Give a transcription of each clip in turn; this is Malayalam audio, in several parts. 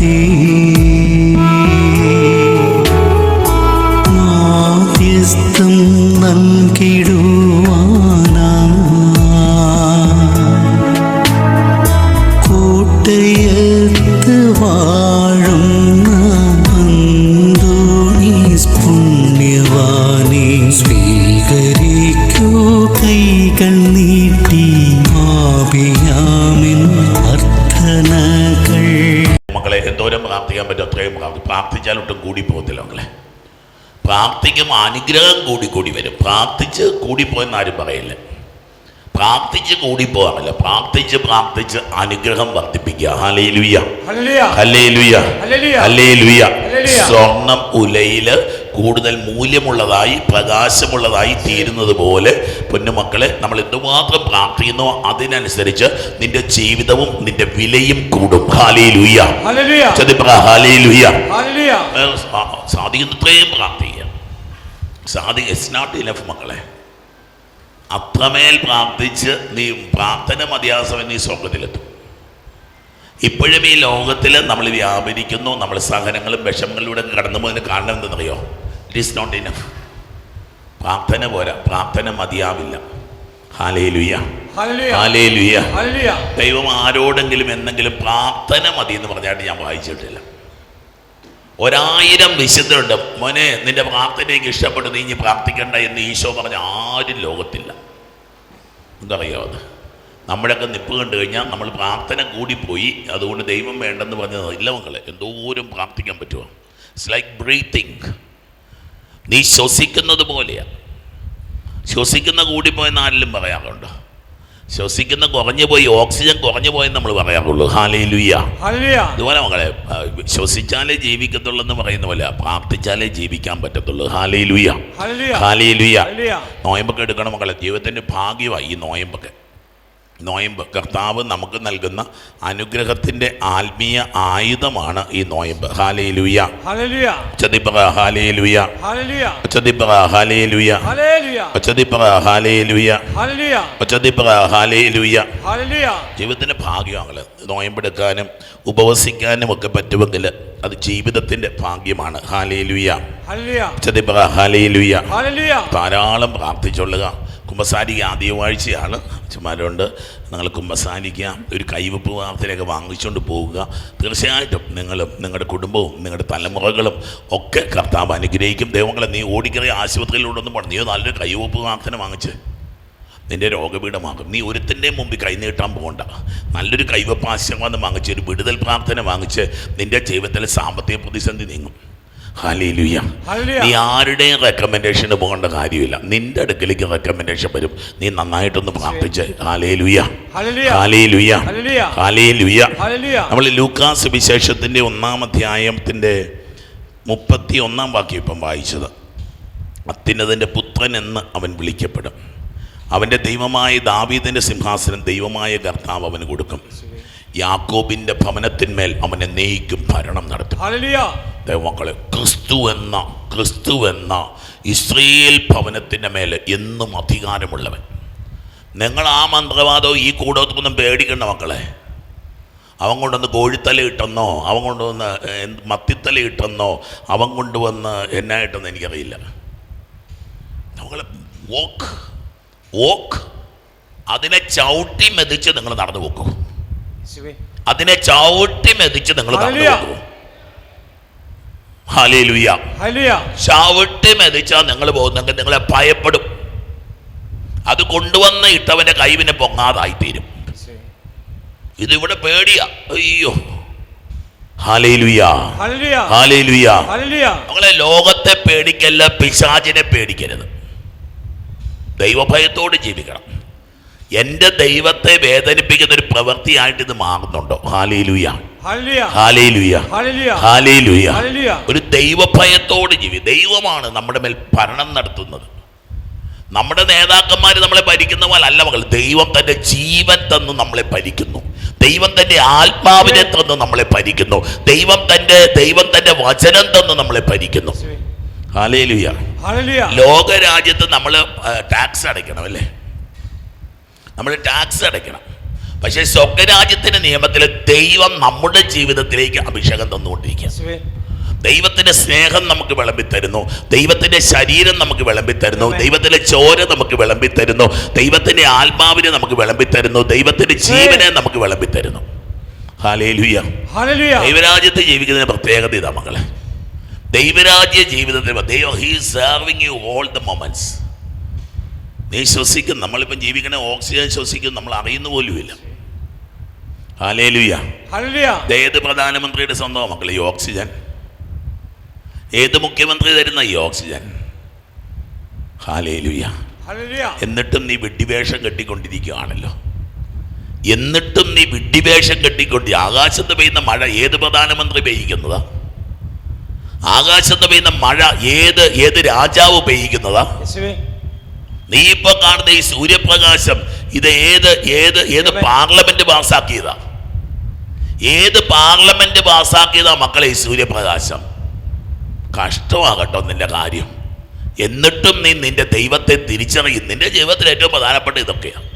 ती അത്രയും പ്രാർത്ഥി പ്രാർത്ഥിച്ചാലൊട്ടും കൂടി പോകത്തില്ല മക്കളെ. പ്രാർത്ഥിക്കുമ്പോൾ അനുഗ്രഹം കൂടി കൂടി വരും. പ്രാർത്ഥിച്ച് കൂടിപ്പോയെന്ന് ആരും പറയില്ല. പ്രാർത്ഥിച്ച് കൂടിപ്പോകാറില്ല പ്രാർത്ഥിച്ച് പ്രാർത്ഥിച്ച് അനുഗ്രഹം വർദ്ധിപ്പിക്കുക. ഹല്ലേലൂയ. ഹല്ലേലുയ്യ ഹല്ലേലൂയ. സ്വർണം ഉലയിൽ കൂടുതൽ മൂല്യമുള്ളതായി പ്രകാശമുള്ളതായി തീരുന്നത് പോലെ പൊന്നുമക്കളെ നമ്മൾ എന്തുമാത്രം പ്രാർത്ഥിക്കുന്നോ അതിനനുസരിച്ച് നിന്റെ ജീവിതവും നിന്റെ വിലയും കൂടും. സാധിക്കുന്നത്രയും പ്രാർത്ഥിക്കുക സാധി ഇറ്റ്സ് നോട്ട് ഇനഫ് മക്കളെ. അത്രമേൽ പ്രാർത്ഥിച്ച് നീ പ്രാർത്ഥന മതിയാസം നീ സ്വർഗത്തിലെത്തും. ഇപ്പോഴും ഈ ലോകത്തിൽ നമ്മൾ വ്യാപരിക്കുന്നു നമ്മൾ സഹനങ്ങളും വിഷമങ്ങളിലൂടെ കടന്നു പോകുന്നതിന് കാരണം എന്തെന്നറിയോ ഇറ്റ് ഈസ് നോട്ട് ഇനഫ് പ്രാർത്ഥന പോരാ. പ്രാർത്ഥന മതിയാവില്ല. ദൈവം ആരോടെങ്കിലും എന്തെങ്കിലും പ്രാർത്ഥന മതി എന്ന് പറഞ്ഞായിട്ട് ഞാൻ വായിച്ചിട്ടില്ല. ഒരായിരം വിശുദ്ധരുണ്ട്. മോനെ നിന്റെ പ്രാർത്ഥനയ്ക്ക് ഇഷ്ടപ്പെട്ട് ഇഷ്ടപ്പെട്ടു. നീ ഇനി പ്രാർത്ഥിക്കണ്ട എന്ന് ഈശോ പറഞ്ഞ ആരും ലോകത്തില്ല. എന്തറിയോ അത്? നമ്മുടെയൊക്കെ നിപ്പ് കണ്ടു കഴിഞ്ഞാൽ നമ്മൾ പ്രാർത്ഥന കൂടിപ്പോയി. അതുകൊണ്ട് ദൈവം വേണ്ടെന്ന് പറഞ്ഞത് ഇല്ല മക്കളെ. എന്തോരം പ്രാർത്ഥിക്കാൻ പറ്റുമോ ഇറ്റ്സ് ലൈക്ക് ബ്രീത്തിങ് നീ ശ്വസിക്കുന്നത് പോലെയാണ് ശ്വസിക്കുന്ന കൂടിപ്പോയെന്ന് ആരെങ്കിലും പറയാറുണ്ട്? ശ്വസിക്കുന്ന കുറഞ്ഞു പോയി ഓക്സിജൻ കുറഞ്ഞു പോയെന്ന് നമ്മൾ പറയാറുള്ളൂ. ഹാലേ ലുയ്യ ഹല്ലേലൂയ. ഇതുപോലെ മകളെ ശ്വസിച്ചാലേ ജീവിക്കത്തുള്ളൂ എന്ന് പറയുന്ന പോലെ പ്രാർത്ഥിച്ചാലേ ജീവിക്കാൻ പറ്റത്തുള്ളൂ. ഹാലേ ലുയ്യ ഹല്ലേലൂയ. ഹാലേ ലുയ്യ ഹല്ലേലൂയ. നോയമ്പൊക്കെ എടുക്കണം മകളെ ജീവിതത്തിന്റെ ഭാഗ്യമായി ഈ നോയമ്പൊക്കെ. നോയമ്പ് കർത്താവ് നമുക്ക് നൽകുന്ന അനുഗ്രഹത്തിന്റെ ആത്മീയ ആയുധമാണ് ഈ നോയമ്പ് ഹാലേ ലുയ്യ ഹല്ലേലൂയ. ചതിപ്പറ ഹാലേ ലുയ്യ ഹല്ലേലൂയ. ചതിപ്പറ ഹാലേ ലുയ്യ ഹല്ലേലൂയ. ചതിപ്പറ ഹാലേ ലുയ്യ ഹല്ലേലൂയ. ചതിപ്പറ ഹാലേ ലുയ്യ ഹല്ലേലൂയ. ജീവിതത്തിന്റെ ഭാഗ്യമാണ് നോയമ്പെടുക്കാനും ഉപവസിക്കാനും ഒക്കെ പറ്റുമെങ്കിൽ അത് ജീവിതത്തിന്റെ ഭാഗ്യമാണ് ഹാലേ ലുയ്യ ഹല്ലേലൂയ. ചതിപ്പറ ഹാലേ ലുയ്യ ഹല്ലേലൂയ. ധാരാളം പ്രാർത്ഥിച്ചൊള്ളുക കുമ്പസാരിക്ക് ആദ്യ ആഴ്ചയാണ് അച്ഛന്മാരുണ്ട്. നിങ്ങൾ കുമ്പസാരിക്ക ഒരു കൈവപ്പ് വാർത്തയിലൊക്കെ വാങ്ങിച്ചുകൊണ്ട് പോവുക. തീർച്ചയായിട്ടും നിങ്ങളും നിങ്ങളുടെ കുടുംബവും നിങ്ങളുടെ തലമുറകളും ഒക്കെ കർത്താവ് അനുഗ്രഹിക്കും. ദൈവങ്ങളെ നീ ഓടിക്കറി ആശുപത്രിയിലൂടെയൊന്നും പോകണം നീ നല്ലൊരു കൈവപ്പ് വാർത്തന വാങ്ങിച്ച്. നിന്റെ രോഗപീഠമാകും നീ ഒരുത്തിന്റെ മുമ്പിൽ കൈനീട്ടാൻ പോകണ്ട. നല്ലൊരു കൈവപ്പ് ആശീർവാദം വാങ്ങിച്ച് ഒരു വിടുതൽ പ്രാർത്ഥന വാങ്ങിച്ച് നിന്റെ ജീവിതത്തിലെ സാമ്പത്തിക പ്രതിസന്ധി നീങ്ങും. നീ ആരുടെയും റെക്കമെൻഡേഷന് പോകേണ്ട കാര്യമില്ല. നിന്റെ അടുക്കലേക്ക് റെക്കമെൻഡേഷൻ വരും. നീ നന്നായിട്ടൊന്ന് പ്രാർത്ഥിച്ച്. നമ്മൾ ലൂക്കാസ് വിശേഷത്തിന്റെ ഒന്നാം അധ്യായത്തിന്റെ മുപ്പത്തി ഒന്നാം വാക്യം ഇപ്പം വായിച്ചത്. അത്യുന്നതിന്റെ പുത്രൻ എന്ന് അവൻ വിളിക്കപ്പെടും. അവന്റെ ദൈവമായ ദാവീദിന്റെ സിംഹാസനം ദൈവമായ കർത്താവ് അവന് കൊടുക്കും. യാക്കോബിന്റെ ഭവനത്തിന്മേൽ അവനെ നെയ്ക്കും ഭരണം നടത്തും. ദൈവമക്കളെ ക്രിസ്തു എന്ന ക്രിസ്തു എന്ന ഇസ്രയേൽ ഭവനത്തിന്റെ മേലെ എന്നും അധികാരമുള്ളവൻ. നിങ്ങൾ ആ മന്ത്രവാദവും ഈ കൂടത്തൊന്നും പേടിക്കണ്ട മക്കളെ. അവൻ കൊണ്ടുവന്ന് കോഴിത്തല ഇട്ടെന്നോ അവൻ കൊണ്ടുവന്ന് മത്തിത്തല ഇട്ടെന്നോ അവൻ കൊണ്ടുവന്ന് എന്നാ ഇട്ടെന്ന് എനിക്കറിയില്ല. നമ്മളെ വോക്ക് വോക്ക് അതിനെ ചവിട്ടി മെതിച്ച് നിങ്ങൾ നടന്നു പോക്കൂ. അതിനെ ചവിട്ടി മെതിച്ച് നിങ്ങൾ നടന്നു ഹല്ലേലൂയ. ചവിട്ടി മെതിച്ചാൽ നിങ്ങൾ പോകുന്നെങ്കിൽ നിങ്ങളെ ഭയപ്പെടും. അത് കൊണ്ടുവന്ന് ഇട്ടവന്റെ കൈവിനെ പൊങ്ങാതായി തീരും ഇതിവിടെ പേടിയാ. അയ്യോ. നമ്മളെ ലോകത്തെ പേടിക്കല്ല പിശാചിനെ പേടിക്കരുത്. ദൈവഭയത്തോട് ജീവിക്കണം. എന്റെ ദൈവത്തെ വേദനിപ്പിക്കുന്ന ഒരു പ്രവൃത്തിയായിട്ട് ഇത് മാറുന്നുണ്ടോ? ഹാലേലുയ്യ ഒരു ദൈവഭയത്തോട് ജീവി ദൈവമാണ് നമ്മുടെ മേൽ ഭരണം നടത്തുന്നത്. നമ്മുടെ നേതാക്കന്മാർ നമ്മളെ ഭരിക്കുന്ന പോലെ അല്ല മകൾ ദൈവം തന്റെ ജീവൻ തന്ന് നമ്മളെ ഭരിക്കുന്നു. ദൈവം തന്റെ ആത്മാവിനെ തന്ന് നമ്മളെ ഭരിക്കുന്നു. ദൈവം തന്റെ ദൈവം തന്റെ വചനം തന്ന് നമ്മളെ ഭരിക്കുന്നു. ലോകരാജ്യത്ത് നമ്മൾ ടാക്സ് അടയ്ക്കണം അല്ലേ? നമ്മൾ ടാക്സ് അടയ്ക്കണം. പക്ഷേ സ്വർഗരാജ്യത്തിന്റെ നിയമത്തിൽ ദൈവം നമ്മുടെ ജീവിതത്തിലേക്ക് അഭിഷേകം തന്നുകൊണ്ടിരിക്കുക ദൈവത്തിന്റെ സ്നേഹം നമുക്ക് വിളമ്പി തരുന്നു ദൈവത്തിന്റെ ശരീരം നമുക്ക് വിളമ്പി തരുന്നു ദൈവത്തിന്റെ ചോര നമുക്ക് വിളമ്പി തരുന്നു ദൈവത്തിന്റെ ആത്മാവിനെ നമുക്ക് വിളമ്പി തരുന്നു ദൈവത്തിന്റെ ജീവനെ നമുക്ക് വിളമ്പി തരുന്നു ദൈവരാജ്യത്തെ ജീവിക്കുന്നതിന് പ്രത്യേകത ഇതാ മകളെ ദൈവരാജ്യ ജീവിതത്തിൽ ദൈവം he serving you all the moments. നീ ശ്വസിക്കും. നമ്മളിപ്പം ജീവിക്കണ ഓക്സിജൻ ശ്വസിക്കും. നമ്മൾ അറിയുന്ന പോലുമില്ല. ഏത് പ്രധാനമന്ത്രിയുടെ സ്വന്തം മക്കൾ ഈ ഓക്സിജൻ. ഏത് മുഖ്യമന്ത്രി തരുന്ന ഈ ഓക്സിജൻ? എന്നിട്ടും നീ വിഡ്ഢിവേഷം കെട്ടിക്കൊണ്ടിരിക്കുകയാണല്ലോ. എന്നിട്ടും നീ വിഡ്ഢിവേഷം കെട്ടിക്കൊണ്ടി ആകാശത്ത് പെയ്യുന്ന മഴ ഏത് പ്രധാനമന്ത്രി പെയ്യിക്കുന്നതാ? ആകാശത്ത് പെയ്യുന്ന മഴ ഏത് ഏത് രാജാവ് പെയ്യിക്കുന്നതാ? നീ ഇപ്പൊ കാണുന്ന ഈ സൂര്യപ്രകാശം ഇത് ഏത് ഏത് ഏത് പാർലമെന്റ് പാസ്സാക്കിയതാ ഏത് പാർലമെന്റ് പാസ്സാക്കിയതാ മക്കളെ ഈ സൂര്യപ്രകാശം? കഷ്ടമാകട്ടോ നിന്റെ കാര്യം. എന്നിട്ടും നീ നിന്റെ ദൈവത്തെ തിരിച്ചറിയും നിന്റെ ജീവിതത്തിൽ ഏറ്റവും പ്രധാനപ്പെട്ട ഇതൊക്കെയാണ്.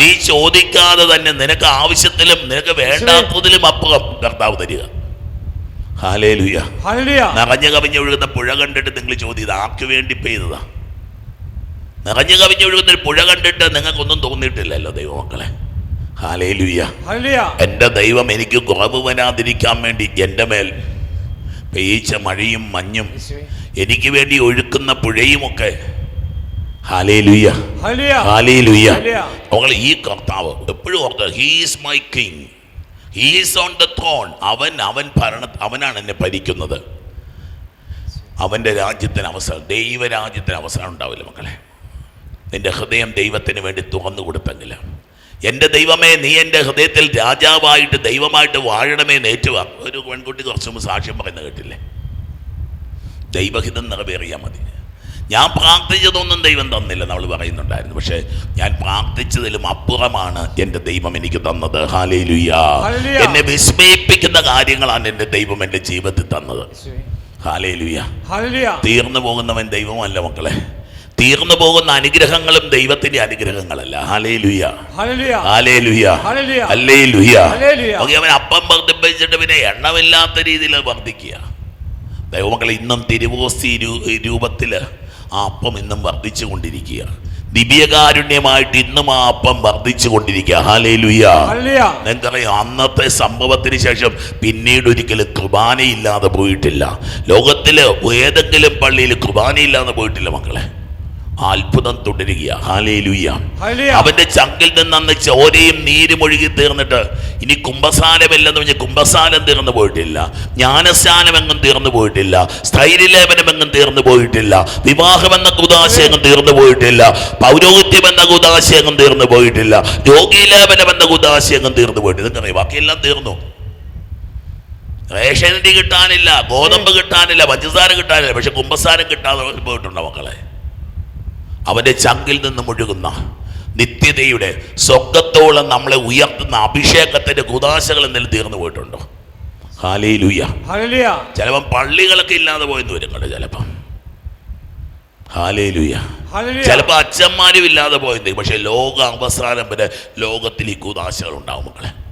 നീ ചോദിക്കാതെ തന്നെ നിനക്ക് ആവശ്യത്തിലും നിനക്ക് വേണ്ടാത്തതിലും അപ്പുറം കർത്താവ് തരിക. നിറഞ്ഞു കവിഞ്ഞ് ഒഴുകുന്ന പുഴ കണ്ടിട്ട് നിങ്ങൾ ചോദ്യം ആർക്ക് വേണ്ടി പെയ്തതാ? നിറഞ്ഞു കവിഞ്ഞ് ഒഴുകുന്ന പുഴ കണ്ടിട്ട് നിങ്ങൾക്കൊന്നും തോന്നിയിട്ടില്ലല്ലോ ദൈവമക്കളെ. എന്റെ ദൈവം എനിക്ക് കുറവ് വരാതിരിക്കാൻ വേണ്ടി എന്റെ മേൽ പെയ്ച്ച മഴയും മഞ്ഞും എനിക്ക് വേണ്ടി ഒഴുക്കുന്ന പുഴയും ഒക്കെ ഹല്ലേലൂയ ഹാലേലുയ്യ ഹല്ലേലൂയ. ഈ കർത്താവ് എപ്പോഴും ഓർക്കുക he's my king he's on the throne അവൻ അവൻ ഭരണ അവനാണ് എന്നെ ഭരിക്കുന്നത്. അവന്റെ രാജ്യത്തിന് അവസരം ദൈവരാജ്യത്തിന് അവസരം ഉണ്ടാവില്ല മക്കളെ. നിന്റെ ഹൃദയം ദൈവത്തിന് വേണ്ടി തുറന്നു കൊടുത്തെങ്കിൽ എന്റെ ദൈവമേ നീ എന്റെ ഹൃദയത്തിൽ രാജാവായിട്ട് ദൈവമായിട്ട് വാഴണമേ നേറ്റുവാ ഒരു പെൺകുട്ടി കുറച്ച് മുമ്പ് സാക്ഷ്യം പറയുന്നത് കേട്ടില്ലേ? ദൈവഹിതം നിറവേറിയാൽ മതി. ഞാൻ പ്രാർത്ഥിച്ചതൊന്നും ദൈവം തന്നില്ല നമ്മൾ പറയുന്നുണ്ടായിരുന്നു. പക്ഷേ ഞാൻ പ്രാർത്ഥിച്ചതിലും അപ്പുറമാണ് എന്റെ ദൈവം എനിക്ക് തന്നത്. ഹാലേലുയ്യ. എന്നെ വിസ്മയിപ്പിക്കുന്ന കാര്യങ്ങളാണ് എന്റെ ദൈവം എന്റെ ജീവിതത്തിൽ തന്നത്. ഹാലേലുയ്യ തീർന്നു പോകുന്നവൻ ദൈവമല്ല മക്കളെ. തീർന്നു പോകുന്ന അനുഗ്രഹങ്ങളും ദൈവത്തിന്റെ അനുഗ്രഹങ്ങളല്ല. ഹല്ലേലൂയ. ഹാലേലുയ്യ ഹല്ലേലൂയ. ഹല്ലേലുയ്യ ഹല്ലേലൂയ. ഓക്കെ അവൻ അപ്പം വർദ്ധിപ്പിച്ചിട്ട് പിന്നെ എണ്ണമില്ലാത്ത രീതിയിൽ വർദ്ധിക്കുക. ദൈവമക്കൾ ഇന്നും തിരുവോസ്തി രൂപത്തിൽ ആ അപ്പം ഇന്നും വർദ്ധിച്ചു കൊണ്ടിരിക്കുക. ദിവ്യകാരുണ്യമായിട്ട് ഇന്നും ആ അപ്പം വർദ്ധിച്ചു കൊണ്ടിരിക്കുക. ഹാലേലുയ്യ ഹല്ലേലൂയ. നിങ്ങൾക്കറിയാം അന്നത്തെ സംഭവത്തിന് ശേഷം പിന്നീട് ഒരിക്കലും കുർബാനയില്ലാതെ പോയിട്ടില്ല. ലോകത്തിൽ ഏതെങ്കിലും പള്ളിയിൽ കുർബാനയില്ലാതെ പോയിട്ടില്ല മക്കളെ. അത്ഭുതം തുടരുകയാണ്. അവന്റെ ചങ്കിൽ നിന്ന് അന്ന് ചോരയും നീരും ഒഴുകി തീർന്നിട്ട് ഇനി കുംഭസാരമില്ലെന്ന് പറഞ്ഞ് കുംഭസാരം തീർന്നു പോയിട്ടില്ല. ജ്ഞാനസ്നാനമെങ്ങും തീർന്നു പോയിട്ടില്ല. സ്ഥൈര്യലേപനമെങ്ങും തീർന്നു പോയിട്ടില്ല. വിവാഹം വിവാഹമെന്ന കുതാശയെങ്ങും തീർന്നു പോയിട്ടില്ല. പൗരോഹിത്യം എന്ന കുതാശയെങ്ങും തീർന്നു പോയിട്ടില്ല. രോഗീലേപനം എന്ന കുതാശയെങ്ങും തീർന്നു പോയിട്ടില്ല. നിങ്ങൾക്കറിയാം? ബാക്കിയെല്ലാം തീർന്നു. റേഷൻ കിട്ടാനില്ല ഗോതമ്പ് കിട്ടാനില്ല പഞ്ചസാര കിട്ടാനില്ല. പക്ഷെ കുംഭസാരം കിട്ടാതെ പോയിട്ടുണ്ടോ മക്കളെ? അവന്റെ ചങ്കിൽ നിന്ന് ഒഴുകുന്ന നിത്യതയുടെ സ്വർഗത്തോളം നമ്മളെ ഉയർത്തുന്ന അഭിഷേകത്തിന്റെ കുതാശകൾ എന്തെങ്കിലും തീർന്നു പോയിട്ടുണ്ടോ. ഹാലേലുയ്യ ഹല്ലേലൂയ. ചിലപ്പം പള്ളികളൊക്കെ ഇല്ലാതെ പോയെന്ന് വരും കേട്ടോ ചിലപ്പം. ഹാലയിലൂയ ചിലപ്പോൾ അച്ഛന്മാരും ഇല്ലാതെ പോയെന്ന് പക്ഷേ ലോക അവസാനം വരെ ലോകത്തിൽ ഈ കുതാശകൾ ഉണ്ടാവും മക്കളെ.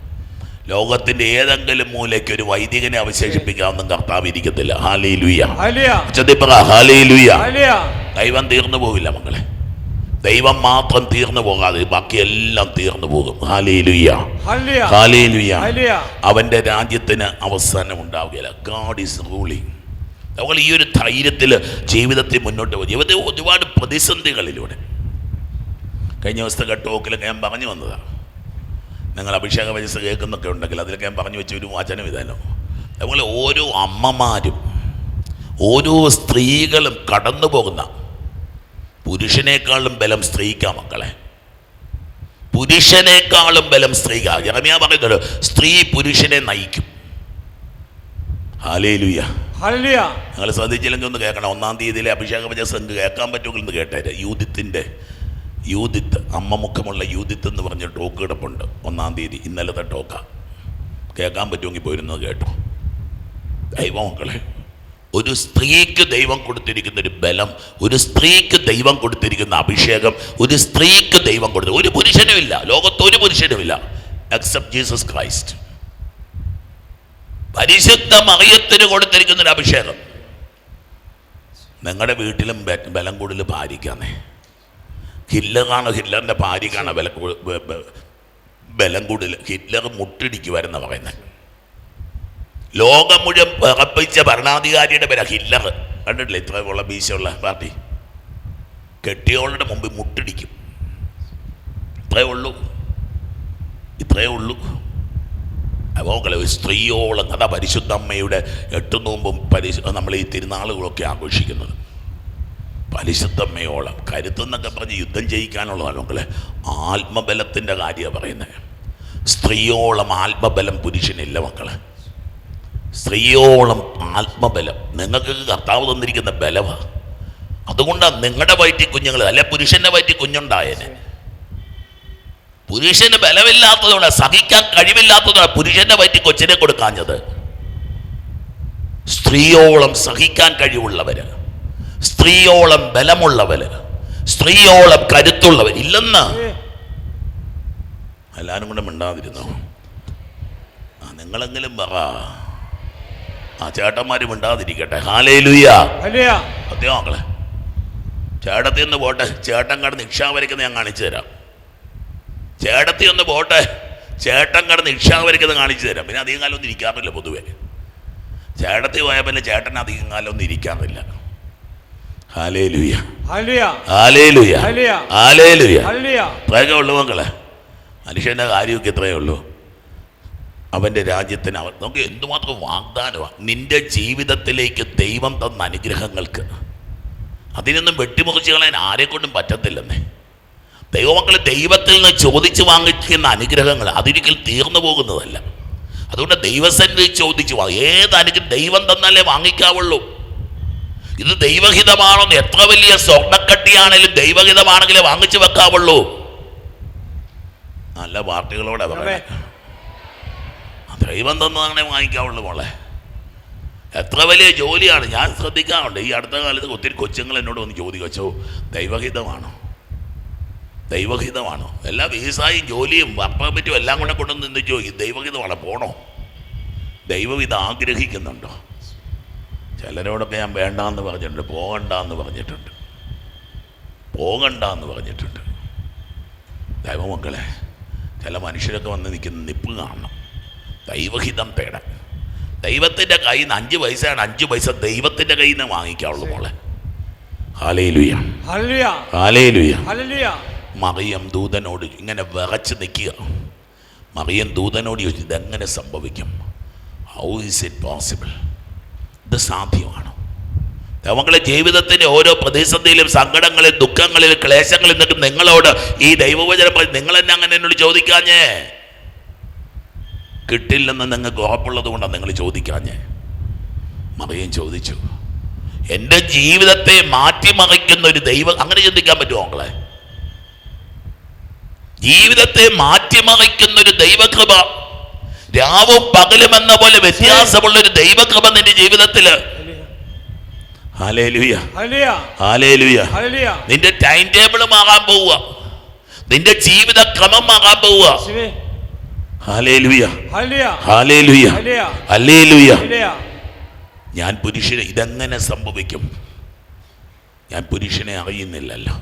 ലോകത്തിന്റെ ഏതെങ്കിലും മൂലയ്ക്ക് ഒരു വൈദികനെ അവശേഷിപ്പിക്കാവുന്ന കർത്താവ് ഇരിക്കത്തില്ല. ഹാലേലുയ്യ ഹല്ലേലൂയ. ദൈവം തീർന്നു പോകില്ല മക്കളെ. ദൈവം മാത്രം തീർന്നു പോകാതെ ബാക്കിയെല്ലാം തീർന്നു പോകും. അവന്റെ രാജ്യത്തിന് അവസാനം ഉണ്ടാവുകയില്ല. ഗാഡ് ഈസ് റൂളിങ് നമ്മൾ ഈ ഒരു ധൈര്യത്തിൽ ജീവിതത്തിൽ മുന്നോട്ട് പോകും. ജീവിതത്തിൽ ഒരുപാട് പ്രതിസന്ധികളിലൂടെ. കഴിഞ്ഞ ദിവസത്തെ ടോക്കിലൊക്കെ ഞാൻ പറഞ്ഞു വന്നതാണ്. നിങ്ങൾ അഭിഷേക വയസ്സ് കേൾക്കുന്നൊക്കെ ഉണ്ടെങ്കിൽ അതിലൊക്കെ ഞാൻ പറഞ്ഞു വെച്ച ഒരു വചനം ഇതല്ലോ അതുപോലെ ഓരോ അമ്മമാരും ഓരോ സ്ത്രീകളും കടന്നു പോകുന്ന പുരുഷനേക്കാളും ബലം സ്ത്രീക്കാ മക്കളെ. പുരുഷനേക്കാളും ബലം സ്ത്രീക്കാ. ജറമിയ പറയുന്നത് സ്ത്രീ പുരുഷനെ നയിക്കും. ഹാലേലുയ നിങ്ങൾ ശ്രദ്ധിച്ചില്ലെങ്കിൽ ഒന്ന് കേൾക്കണം. ഒന്നാം തീയതിയിലെ അഭിഷേക വചസ് കേൾക്കാൻ പറ്റുമെങ്കിൽ ഒന്ന് കേട്ടേരെ. യൂതിത്തിന്റെ യൂതിത്ത് അമ്മമുഖമുള്ള യൂതിത്ത് എന്ന് പറഞ്ഞ ടോക്ക് കിടപ്പുണ്ട്. ഒന്നാം തീയതി ഇന്നലത്തെ ടോക്ക. കേൾക്കാൻ പറ്റുമെങ്കിൽ പോയിരുന്നത് കേട്ടോ. ദൈവമക്കളെ ഒരു സ്ത്രീക്ക് ദൈവം കൊടുത്തിരിക്കുന്ന ഒരു ബലം ഒരു സ്ത്രീക്ക് ദൈവം കൊടുത്തിരിക്കുന്ന അഭിഷേകം ഒരു സ്ത്രീക്ക് ദൈവം കൊടുത്ത ഒരു പുരുഷനും ഇല്ല. ലോകത്ത് ഒരു പുരുഷനും ഇല്ല. എക്സെപ്റ്റ് ജീസസ് ക്രൈസ്റ്റ് പരിശുദ്ധ മറിയത്തിന് കൊടുത്തിരിക്കുന്ന ഒരു അഭിഷേകം. നിങ്ങളുടെ വീട്ടിലും ബലം കൂടുതൽ ഭാര്യയ്ക്കാന്നേ ഹില്ലറാണ് ഹില്ലറിന്റെ ഭാര്യക്കാണ് ബ- ബലം കൂടുതൽ. ഹിറ്റ്ലർ മുട്ടിടിക്കുമായിരുന്ന പറയുന്നത് ലോകം മുഴുവൻ പിറപ്പിച്ച ഭരണാധികാരിയുടെ പേരാ ഹില്ലർ കണ്ടിട്ടില്ലേ? ഇത്രയുള്ള ബീശമുള്ള പാർട്ടി. കെട്ടിയോളുടെ മുമ്പിൽ മുട്ടിടിക്കും. ഇത്രയേ ഉള്ളൂ. ഇത്രയേ ഉള്ളൂ. അവകളെ സ്ത്രീയോളം കഥ പരിശുദ്ധമ്മയുടെ എട്ട് നോമ്പും പരിശു നമ്മൾ ഈ തിരുനാളുകളൊക്കെ ആഘോഷിക്കുന്നത്. പരിശുദ്ധമ്മയോളം കരുത്തെന്നൊക്കെ പറഞ്ഞ് യുദ്ധം ജയിക്കാനുള്ളതാണ് മക്കളെ. ആത്മബലത്തിന്റെ കാര്യമാണ് പറയുന്നത്. സ്ത്രീയോളം ആത്മബലം പുരുഷനില്ല മക്കളെ. സ്ത്രീയോളം ആത്മബലം. നിങ്ങൾക്ക് കർത്താവ് തന്നിരിക്കുന്ന ബലമാണ് അതുകൊണ്ടാണ് നിങ്ങളുടെ വയറ്റി കുഞ്ഞുങ്ങൾ അല്ലെ പുരുഷന്റെ വയറ്റി കുഞ്ഞുണ്ടായേനെ. പുരുഷന് ബലമില്ലാത്തതോടെ സഹിക്കാൻ കഴിവില്ലാത്തതോടെ പുരുഷന്റെ വയറ്റി കൊച്ചിനെ കൊടുക്കാഞ്ഞത്. സ്ത്രീയോളം സഹിക്കാൻ കഴിവുള്ളവര്. സ്ത്രീയോളം ബലമുള്ളവര് സ്ത്രീയോളം കരുത്തുള്ളവർ ഇല്ലെന്ന് എല്ലാവരും കൂടെ മിണ്ടാതിരുന്നു? ആ നിങ്ങളെങ്കിലും പറ. ആ ചേട്ടന്മാര് മിണ്ടാതിരിക്കട്ടെ. സത്യം മക്കളെ? ചേട്ടത്തി ഒന്ന് പോട്ടെ. ചേട്ടൻ കട നിക്ഷാപരിക്കുന്ന ഞാൻ കാണിച്ചു തരാം. ചേട്ടത്തി ഒന്ന് പോട്ടെ. ചേട്ടൻ കട നിക്ഷാപരിക്കുന്ന കാണിച്ചു തരാം. പിന്നെ അധികം കാലം ഒന്നും ഇരിക്കാറില്ല പൊതുവെ. ചേട്ടത്തി പോയാൽ പിന്നെ ചേട്ടൻ അധികം കാലം ഒന്നും ഇരിക്കാറില്ല. മക്കളെ മനുഷ്യന്റെ കാര്യമൊക്കെ ഇത്രയേ ഉള്ളൂ. അവന്റെ രാജ്യത്തിന് അവർ നമുക്ക് എന്തുമാത്രം വാഗ്ദാനമാണ് നിന്റെ ജീവിതത്തിലേക്ക് ദൈവം തന്ന അനുഗ്രഹങ്ങൾക്ക്. അതിനൊന്നും വെട്ടിമുറിച്ച് കളയാൻ ആരെക്കൊണ്ടും പറ്റത്തില്ലെന്നേ. ദൈവമക്കൾ ദൈവത്തിൽ നിന്ന് ചോദിച്ച് വാങ്ങിക്കുന്ന അനുഗ്രഹങ്ങൾ അതൊരിക്കൽ തീർന്നു പോകുന്നതല്ല. അതുകൊണ്ട് ദൈവസന്നിധി ചോദിച്ചു വാങ്ങി ഏത് അനുഗ്രഹം ദൈവം തന്നാലേ വാങ്ങിക്കാവുള്ളൂ. ഇത് ദൈവഹിതമാണെന്ന് എത്ര വലിയ സ്വർണക്കട്ടിയാണെങ്കിലും ദൈവഹിതമാണെങ്കിലേ വാങ്ങിച്ചു വെക്കാവുള്ളൂ. നല്ല പാർട്ടികളോടെ പറയാം ദൈവം തന്നതാണേ വാങ്ങിക്കാവുള്ളൂ മോളെ. എത്ര വലിയ ജോലിയാണ്. ഞാൻ ശ്രദ്ധിക്കാറുണ്ട്. ഈ അടുത്ത കാലത്ത് ഒത്തിരി കൊച്ചുങ്ങൾ എന്നോട് വന്ന് ചോദിക്കച്ചോ ദൈവഹിതമാണോ? ദൈവഹിതമാണോ? എല്ലാ വീസായും ജോലിയും വർപ്പമറ്റും എല്ലാം കൂടെ കൊണ്ടുവന്ന് നിന്ന് ചോദിക്കും ദൈവഹിതമാണോ പോണോ? ദൈവം ഇത് ആഗ്രഹിക്കുന്നുണ്ടോ? ചിലരോടൊക്കെ ഞാൻ വേണ്ടാന്ന് പറഞ്ഞിട്ടുണ്ട് പോകണ്ടെന്ന് പറഞ്ഞിട്ടുണ്ട്. പോകണ്ടെന്ന് പറഞ്ഞിട്ടുണ്ട്. ദൈവമക്കളെ ചില മനുഷ്യരൊക്കെ വന്ന് നിൽക്കുന്ന നിപ്പ് കാണണം. ദൈവഹിതം തേടാൻ. ദൈവത്തിന്റെ കയ്യിൽ നിന്ന് അഞ്ച് പൈസയാണ് അഞ്ച് പൈസ ദൈവത്തിന്റെ കയ്യിൽ നിന്ന് വാങ്ങിക്കാവുള്ളൂ മോളെ. മറിയം ദൂതനോട് ഇങ്ങനെ വിറച്ച് നിൽക്കുക. മറിയം ദൂതനോട് ചോദിച്ചു ഇതെങ്ങനെ സംഭവിക്കും? ഹൗ ഈസ് ഇറ്റ് പോസിബിൾ ഇത് സാധ്യമാണ് നമ്മളെ ജീവിതത്തിന്റെ ഓരോ പ്രതിസന്ധിയിലും സങ്കടങ്ങളിലും ദുഃഖങ്ങളിലും ക്ലേശങ്ങളിൽ നിന്നൊക്കെ നിങ്ങളോട് ഈ ദൈവവചനം നിങ്ങൾ എന്നെ അങ്ങനെ എന്നോട് ചോദിക്കാഞ്ഞേ? കിട്ടില്ലെന്ന് നിങ്ങൾക്ക് ഉറപ്പുള്ളത് കൊണ്ടാണ് നിങ്ങൾ ചോദിക്കാഞ്ഞേ. മറിയം ചോദിച്ചു. എന്റെ ജീവിതത്തെ മാറ്റിമറിക്കുന്ന ഒരു ദൈവം അങ്ങനെ ചിന്തിക്കാൻ പറ്റുമോ മക്കളെ? ജീവിതത്തെ മാറ്റിമറിക്കുന്ന ഒരു ദൈവകൃപ രാവും പകലും എന്ന പോലെ വ്യത്യാസമുള്ള ഒരു ദൈവകൃപ നിന്റെ ജീവിതത്തിൽ. നിന്റെ ടൈം ടേബിൾ മാറാൻ പോവുക. നിന്റെ ജീവിത ക്രമം മാറാൻ പോവുക. ഞാൻ പുരുഷനെ ഇതെങ്ങനെ സംഭവിക്കും? ഞാൻ പുരുഷനെ അറിയുന്നില്ലല്ലോ.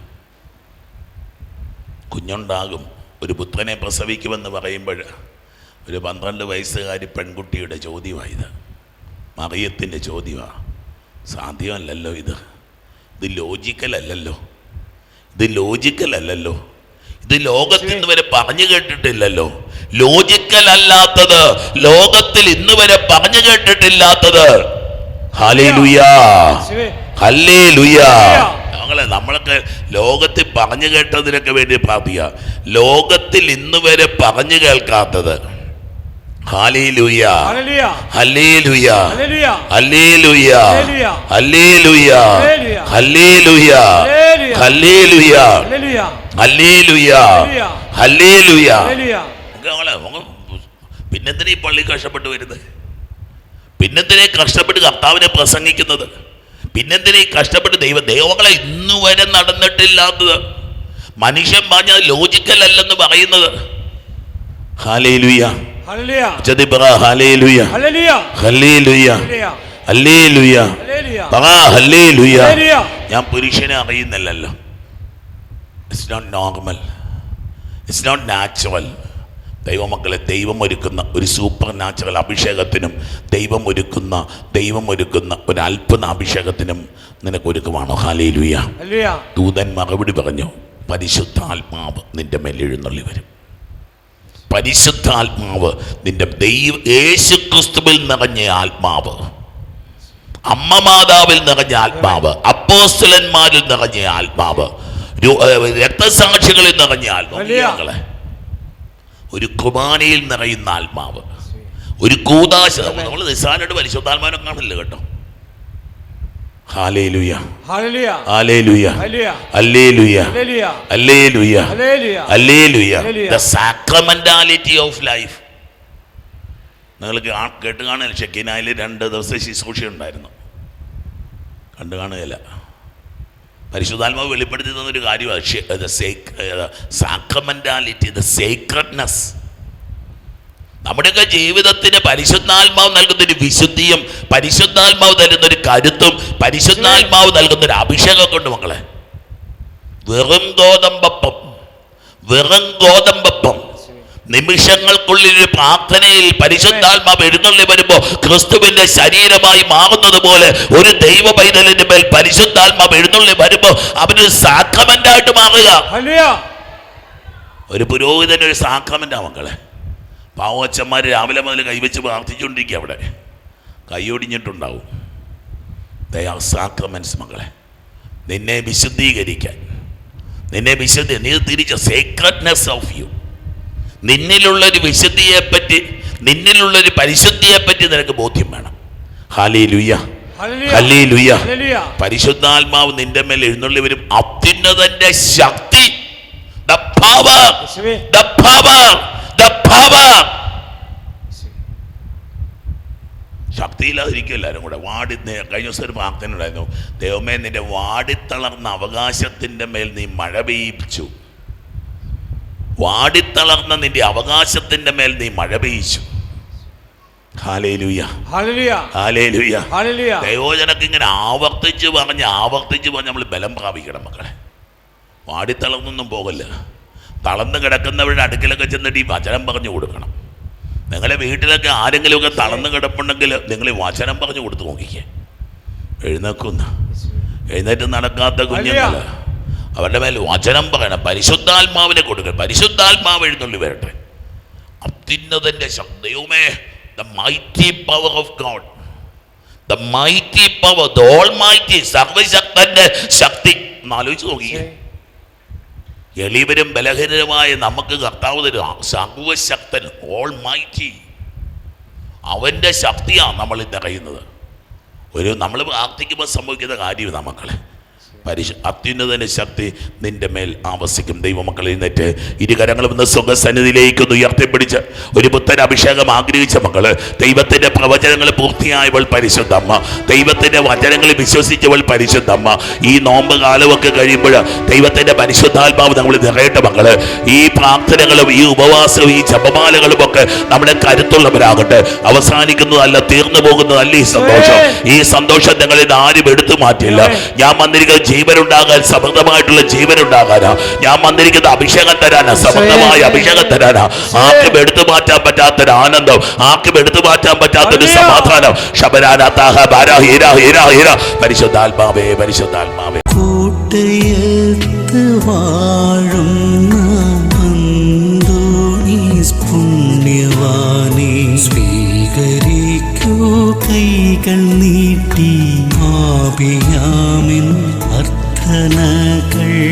കുഞ്ഞുണ്ടാകും. ഒരു പുത്രനെ പ്രസവിക്കുമെന്ന് പറയുമ്പോൾ ഒരു പന്ത്രണ്ട് വയസ്സുകാരി പെൺകുട്ടിയുടെ ചോദ്യമായത്. മറിയത്തിന്റെ ചോദ്യമാണ് സാധ്യമല്ലല്ലോ ഇത്. ഇത് ലോജിക്കലല്ലല്ലോ. ഇത് ലോജിക്കലല്ലല്ലോ. ഇത് ലോകത്തിൽ നിന്ന് വരെ പറഞ്ഞു കേട്ടിട്ടില്ലല്ലോ. ലോജിക്കൽ അല്ലാത്തത് ലോകത്തിൽ ഇന്ന് വരെ പറഞ്ഞു കേട്ടിട്ടില്ലാത്തത്. ഞങ്ങളെ നമ്മളൊക്കെ ലോകത്തിൽ പറഞ്ഞു കേട്ടതിനൊക്കെ വേണ്ടി പ്രാർത്ഥിക്കുക. ലോകത്തിൽ ഇന്ന് വരെ പറഞ്ഞു കേൾക്കാത്തത് പിന്നെന്തിനാ ഈ പള്ളി കഷ്ടപ്പെട്ട് വരുന്നത് പിന്നെന്തിനെ കഷ്ടപ്പെട്ട് കർത്താവിനെ പ്രസംഗിക്കുന്നത്? പിന്നെന്തിനെ കഷ്ടപ്പെട്ട് ദൈവം ദൈവങ്ങളെ ഇന്നു വരെ നടന്നിട്ടില്ലാത്തത്? മനുഷ്യൻ പറഞ്ഞത് ലോജിക്കൽ അല്ലെന്ന് പറയുന്നത്. ഹാലേലുയ. പറ ഹല്ലേലൂയ ഞാൻ പുരുഷനെ അറിയുന്നില്ലല്ലോ. It's not normal it's not natural ദൈവമക്കളെ ദൈവം ഒരുക്കുന്ന ഒരു സൂപ്പർ നാച്ചുറൽ അഭിഷേകത്തിനും ദൈവം ഒരുക്കുന്ന ദൈവം ഒരുക്കുന്ന ഒരു അത്ഭുത അഭിഷേകത്തിനും നിനക്ക് ഒരുക്കുവാണോ ഹല്ലേലൂയ ദൂതൻ മറുപടി പറഞ്ഞു പരിശുദ്ധാത്മാവ് നിന്റെ മേൽ എഴുന്നള്ളി വരും. പരിശുദ്ധാത്മാവ് നിന്റെ ദൈവ യേശു ക്രിസ്തുവിൽ നിറഞ്ഞ ആത്മാവ്. അമ്മ മാതാവിൽ നിറഞ്ഞ ആത്മാവ്. അപ്പോസ്തലന്മാരിൽ നിറഞ്ഞ ആത്മാവ്. രക്തസാക്ഷികളിൽ നിറഞ്ഞ ആത്മാവ്. ഒരു കുർബാനയിൽ നിറയുന്ന ആത്മാവ്. ഒരു കൂതാശ. നമ്മൾ നിസാനോട് പരിശുദ്ധാത്മാവിനെ കാണില്ല കേട്ടോ. നിങ്ങൾ കേട്ട് കാണുക ഷെക്കിനായിൽ രണ്ട് ദിവസം ശുശ്രൂഷ ഉണ്ടായിരുന്നു. കണ്ടു കാണുകയില്ല. പരിശുദ്ധാത്മാവ് വെളിപ്പെടുത്തി തന്നൊരു കാര്യമാണ്. സാക്രമെന്റാലിറ്റി ദ സേക്രഡ്നെസ് നമ്മുടെയൊക്കെ ജീവിതത്തിന് പരിശുദ്ധാത്മാവ് നൽകുന്ന ഒരു വിശുദ്ധിയും പരിശുദ്ധാത്മാവ് തരുന്ന ഒരു കരുത്തും പരിശുദ്ധാത്മാവ് നൽകുന്ന ഒരു അഭിഷേകം കൊണ്ട് മക്കളെ. വെറും ഗോതമ്പപ്പം വെറും ഗോതമ്പപ്പം. നിമിഷങ്ങൾക്കുള്ളിൽ ഒരു പ്രാർത്ഥനയിൽ പരിശുദ്ധാത്മാവ് എഴുന്നള്ളി വരുമ്പോൾ ക്രിസ്തുവിന്റെ ശരീരമായി മാറുന്നത് പോലെ ഒരു ദൈവ പൈതലിന്റെ മേൽ പരിശുദ്ധാത്മാവ് എഴുന്നള്ളി വരുമ്പോൾ അവനൊരു സാക്രമെന്റായിട്ട് മാറുക. ഒരു പുരോഹിതൻ ഒരു സാക്രമെന്റാ മക്കളെ. പാവച്ചന്മാർ രാവിലെ മുതൽ കൈവച്ച് പ്രാർത്ഥിച്ചുകൊണ്ടിരിക്കുക അവിടെ. കൈയൊടിഞ്ഞിട്ടുണ്ടാവും. ദയാ സാക്രമെന്റ്സ് മക്കളെ. നിന്നെ വിശുദ്ധീകരിക്കാൻ. നിന്നെ വിശുദ്ധി നീ തിരിച്ച സേക്രഡ്നെസ് ഓഫ് യു നിന്നിലുള്ളൊരു വിശുദ്ധിയെപ്പറ്റി നിന്നിലുള്ളൊരു പരിശുദ്ധിയെപ്പറ്റി നിനക്ക് ബോധ്യം വേണം. ഹാലി ലുയ്യ ഹലി ലുയ്യ പരിശുദ്ധാത്മാവ് നിന്റെ മേൽ എഴുന്നള്ളി വരും. അത്യുന്നതന്റെ ശക്തി. The power the power. The power ശക്തിയില്ലാതിരിക്കും എല്ലാവരും കൂടെ. വാടി കഴിഞ്ഞ ദിവസം ഒരു പ്രാർത്ഥന ഉണ്ടായിരുന്നു. ദൈവമേ നിന്റെ വാടിത്തളർന്ന അവകാശത്തിന്റെ മേൽ നീ മഴ വാടി വാടിത്തളർന്ന നിന്റെ അവകാശത്തിന്റെ മേൽ നീ മഴ പെയ്യിച്ചു. ദൈവോജനക്ക് ഇങ്ങനെ ആവർത്തിച്ച് പറഞ്ഞ് ആവർത്തിച്ച് പറഞ്ഞ് നമ്മൾ ബലം പ്രാപിക്കണം മക്കളെ. വാടിത്തളർന്നൊന്നും പോകല്ല. തളർന്ന് കിടക്കുന്നവരുടെ അടുക്കലൊക്കെ ചെന്നിട്ട് ഈ വചനം പറഞ്ഞു കൊടുക്കണം. നിങ്ങളെ വീട്ടിലൊക്കെ ആരെങ്കിലുമൊക്കെ തളർന്ന് കിടപ്പുണ്ടെങ്കിൽ നിങ്ങൾ ഈ വചനം പറഞ്ഞു കൊടുത്ത് നോക്കിക്കേ. എഴുന്നേക്കുന്ന എഴുന്നേറ്റ് നടക്കാത്ത കുഞ്ഞുങ്ങൾ അവരുടെ മേൽ വചനം പറയണം. പരിശുദ്ധാത്മാവിനെ കൊടുക്കണം. പരിശുദ്ധാത്മാവ് എഴുന്നള്ളി വരട്ടെ. അത്യുന്നതന്റെ ശബ്ദയുമേ the mighty power of God the mighty power the almighty സർവശക്തന്റെ ശക്തി. ഒന്ന് ആലോചിച്ച് നോക്കിയേ എളിവരും ബലഹീനരുമായ നമുക്ക് കർത്താവ് തരും സർവശക്തൻ ഓൾ മൈറ്റി അവന്റെ ശക്തിയാണ് നമ്മൾ ഇന്നറിയുന്നത് ഒരു നമ്മൾ പ്രാർത്ഥിക്കുമ്പോൾ സംഭവിക്കുന്ന കാര്യം മക്കളെ. പരിശു അത്യുന്നതന്റെ ശക്തി നിന്റെ മേൽ ആവസിക്കും. ദൈവമക്കൾ എഴുന്നേറ്റ്. ഇരുകരങ്ങളും ഇന്ന് സുഖസന്നിധിയിലേക്ക് ഉയർത്തിപ്പിടിച്ച് ഒരു പുത്തൻ അഭിഷേകം ആഗ്രഹിച്ച മക്കൾ ദൈവത്തിന്റെ പ്രവചനങ്ങൾ പൂർത്തിയായവൾ പരിശുദ്ധമ്മ ദൈവത്തിന്റെ വചനങ്ങൾ വിശ്വസിച്ചവൾ പരിശുദ്ധമ്മ ഈ നോമ്പ് കാലമൊക്കെ കഴിയുമ്പോൾ ദൈവത്തിന്റെ പരിശുദ്ധാത്മാവ് നമ്മൾ നിറയട്ടെ മക്കൾ. ഈ പ്രാർത്ഥനകളും ഈ ഉപവാസവും ഈ ജപമാലകളും ഒക്കെ നമ്മുടെ കരുത്തുള്ളവരാകട്ടെ. അവസാനിക്കുന്നതല്ല തീർന്നു പോകുന്നതല്ല ഈ സന്തോഷം. ഈ സന്തോഷം നിങ്ങളിൽ ആരും എടുത്തു മാറ്റില്ല. ഞാൻ വന്നിരിക്കുന്ന ജീവനുണ്ടാകാൻ സമൃദ്ധമായിട്ടുള്ള ജീവനുണ്ടാകാനാ. ഞാൻ വന്നിരിക്കുന്ന അഭിഷേകം തരാനാ സമൃദ്ധമായ അഭിഷേകം തരാനാ. ആർക്കും എടുത്തു മാറ്റാൻ പറ്റാത്തൊരു ആനന്ദം ആർക്കും എടുത്തു മാറ്റാൻ പറ്റാത്തൊരു സമാധാനം. ശബരാനാത്താഹ ബാരാ ഹീര ഹീര ഹീര. പരിശുദ്ധാത്മാവേ പരിശുദ്ധാത്മാവേ. കൂട്ടയത്ത് സ്വീകരിക്കൂ കൈകൾ നീട്ടി ആപിയാമെന്ന് 那个。